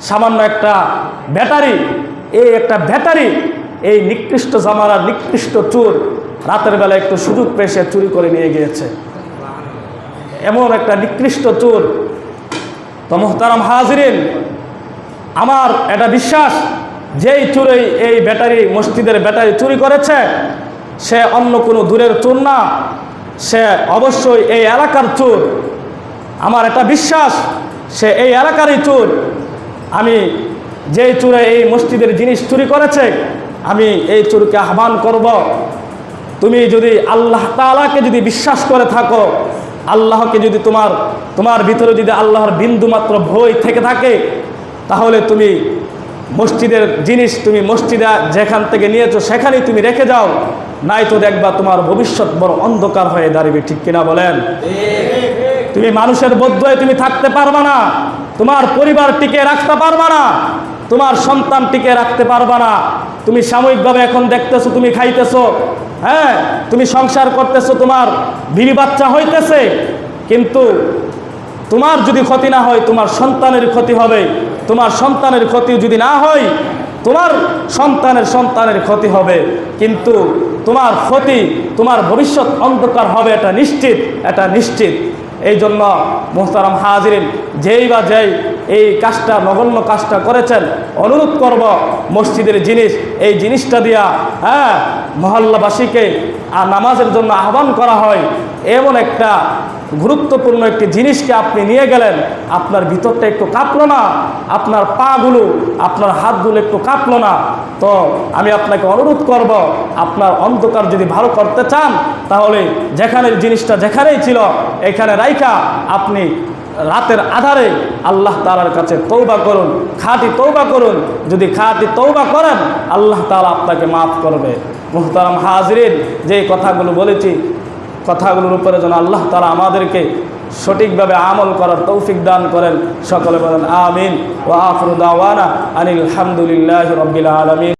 সামান্য একটা ব্যাটারি, এই একটা ব্যাটারি, এই নিকৃষ্ট জামানার নিকৃষ্ট চোর রাতের বেলা একটু সুযোগ পেয়ে চুরি করে নিয়ে গিয়েছে। এমন একটা নিকৃষ্ট চোর। তো মোহতারাম হাজরিন, আমার এটা বিশ্বাস, যেই চুরি এই ব্যাটারি, মসজিদের ব্যাটারি চুরি করেছে, সে অন্য কোনো দূরের চোর না, সে অবশ্যই এই এলাকার চোর। আমার এটা বিশ্বাস, সে এই এলাকারই চোর। আমি যেই চোরে এই মসজিদের জিনিস চুরি করেছে আমি এই চুরকে আহ্বান করব। তুমি যদি আল্লাহ তালাকে যদি বিশ্বাস করে থাকো আল্লাহকে যদি তোমার তোমার ভিতরে যদি আল্লাহর বিন্দু মাত্র ভয় থেকে থাকে তাহলে তুমি মসজিদের জিনিস তুমি মসজিদে যেখান থেকে নিয়েছো সেখানেই তুমি রেখে যাও নাই তো দেখবা তোমার ভবিষ্যৎ বড় অন্ধকার হয়ে দাঁড়িয়ে ঠিক কিনা বলেন? তুমি মানুষের বদ্ধয়ে তুমি থাকতে পারবা না। তোমার পরিবার টিকে রাখতে পারবা না, তোমার সন্তান টিকে রাখতে পারবা না। তুমি সাময়িকভাবে এখন দেখতেছো, তুমি খাইতেছো হ্যাঁ তুমি সংসার করতেছো, তোমার বিবি বাচ্চা হইতেছে, কিন্তু তোমার যদি ক্ষতি না হয়, তোমার সন্তানের ক্ষতি হবে। তোমার সন্তানের ক্ষতি যদি না হয়, তোমার সন্তানের সন্তানের ক্ষতি হবে। কিন্তু তোমার ক্ষতি, তোমার ভবিষ্যৎ অন্ধকার হবে, এটা নিশ্চিত এটা নিশ্চিত। এই জন্য মোহতারাম হাজিরিন যেই বা যেই এই কাজটা, নগণ্য কাজটা করেছেন। অনুরোধ করব মসজিদের জিনিস, এই জিনিসটা দিয়া হ্যাঁ মহল্লাবাসীকে আর নামাজের জন্য আহ্বান করা হয়। এমন একটা গুরুত্বপূর্ণ একটি জিনিসকে আপনি নিয়ে গেলেন, আপনার ভিতরটা একটু কাঁপলো না, আপনার পাগুলো, আপনার হাতগুলো একটু কাঁপলো না। তো আমি আপনাকে অনুরোধ করব, আপনার অন্ধকার যদি ভালো করতে চান, তাহলে যেখানের জিনিসটা যেখানেই ছিল, এখানে রাইখা আপনি রাতের আধারে আল্লাহ তালার কাছে তৌবা করুন, খাঁটি তৌবা করুন। যদি খাঁটি তৌবা করেন, আল্লাহ তালা আপনাকে মাফ করবে। মুহতারাম হাজরিন যে কথাগুলো বলেছি, কথাগুলোর উপরে যেন আল্লাহ তালা আমাদেরকে সঠিকভাবে আমল করার তৌফিক দান করেন। সকলে বলেন, আমিন। ও আফরুদ্দাওয়ানা আনিল আলহামদুলিল্লাহ রবিল আলমিন।